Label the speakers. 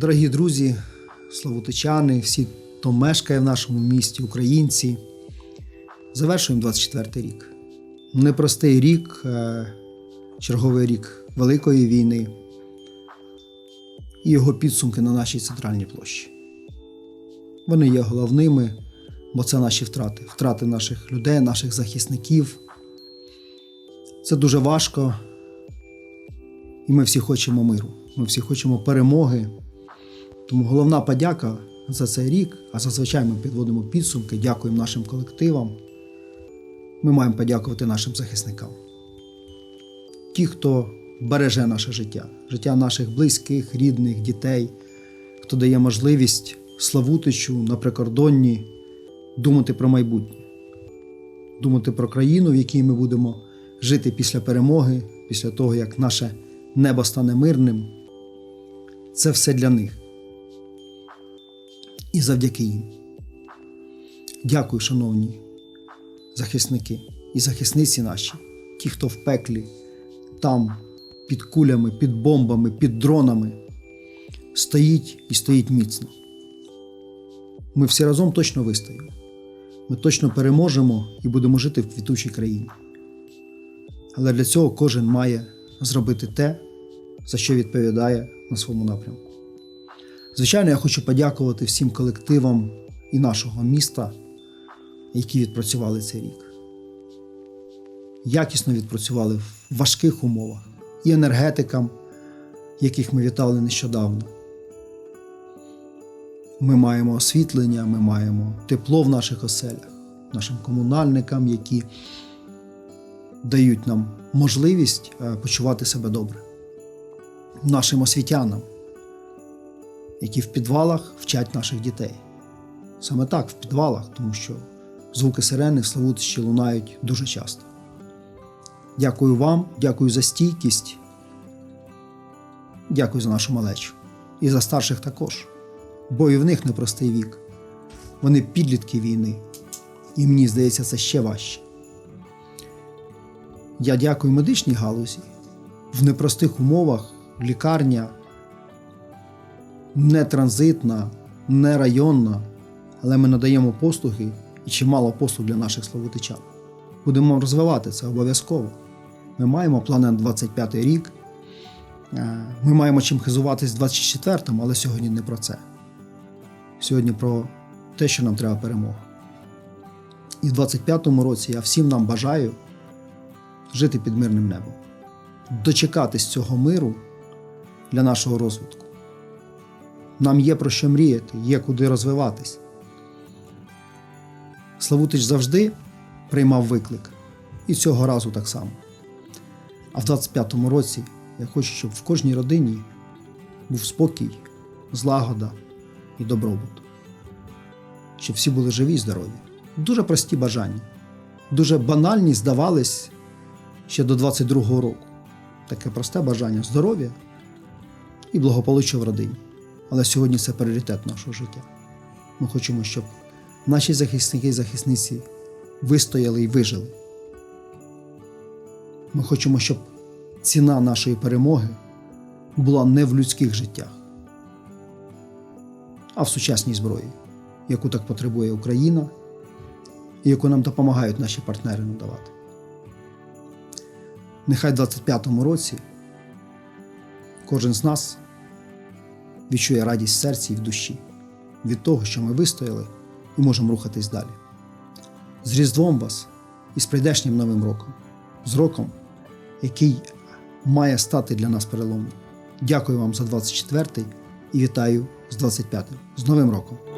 Speaker 1: Дорогі друзі, славутичани, всі, хто мешкає в нашому місті, українці, завершуємо 24 й рік. Непростий рік, черговий рік Великої війни і його підсумки на нашій центральній площі. Вони є головними, бо це наші втрати, втрати наших людей, наших захисників. Це дуже важко, і ми всі хочемо миру, ми всі хочемо перемоги. Тому головна подяка за цей рік, а зазвичай ми підводимо підсумки, дякуємо нашим колективам. Ми маємо подякувати нашим захисникам. Ті, хто береже наше життя, життя наших близьких, рідних, дітей, хто дає можливість Славутичу на прикордонні думати про майбутнє, думати про країну, в якій ми будемо жити після перемоги, після того, як наше небо стане мирним. Це все для них. І завдяки їм. Дякую, шановні захисники і захисниці наші, ті, хто в пеклі, там, під кулями, під бомбами, під дронами, стоїть і стоїть міцно. Ми всі разом точно вистоїмо. Ми точно переможемо і будемо жити в квітучій країні. Але для цього кожен має зробити те, за що відповідає на своєму напрямку. Звичайно, я хочу подякувати всім колективам і нашого міста, які відпрацювали цей рік. Якісно відпрацювали в важких умовах і енергетикам, яких ми вітали нещодавно. Ми маємо освітлення, ми маємо тепло в наших оселях, нашим комунальникам, які дають нам можливість е, почувати себе добре, нашим освітянам, які в підвалах вчать наших дітей. Саме так, в підвалах, тому що звуки сирени в Славутищі лунають дуже часто. Дякую вам, дякую за стійкість, дякую за нашу малечу. І за старших також. Бо і в них непростий вік. Вони підлітки війни. І мені здається, це ще важче. Я дякую медичній галузі. В непростих умовах лікарня не транзитна, не районна, але ми надаємо послуги і чимало послуг для наших славутичан. Будемо розвивати це обов'язково. Ми маємо плани на 25 рік. Е, Ми маємо чим хизуватись в 24-му, але сьогодні не про це. Сьогодні про те, що нам треба перемога. І в 25-му році я всім нам бажаю жити під мирним небом, дочекатись цього миру для нашого розвитку. Нам є про що мріяти, є куди розвиватись. Славутич завжди приймав виклик, і цього разу так само. А в 25-му році я хочу, щоб в кожній родині був спокій, злагода і добробут. Щоб всі були живі і здорові. Дуже прості бажання. Дуже банальні здавались ще до 22-го року. Таке просте бажання здоров'я і благополуччя в родині. Але сьогодні це пріоритет нашого життя. Ми хочемо, щоб наші захисники і захисниці вистояли і вижили. Ми хочемо, щоб ціна нашої перемоги була не в людських життях, а в сучасній зброї, яку так потребує Україна і яку нам допомагають наші партнери надавати. Нехай в 25-му році кожен з нас відчує радість в серці і в душі від того, що ми вистояли і можемо рухатись далі. З Різдвом вас і з прийдешнім Новим роком, з роком, який має стати для нас переломним. Дякую вам за 24-й і вітаю з 25-м. З Новим роком!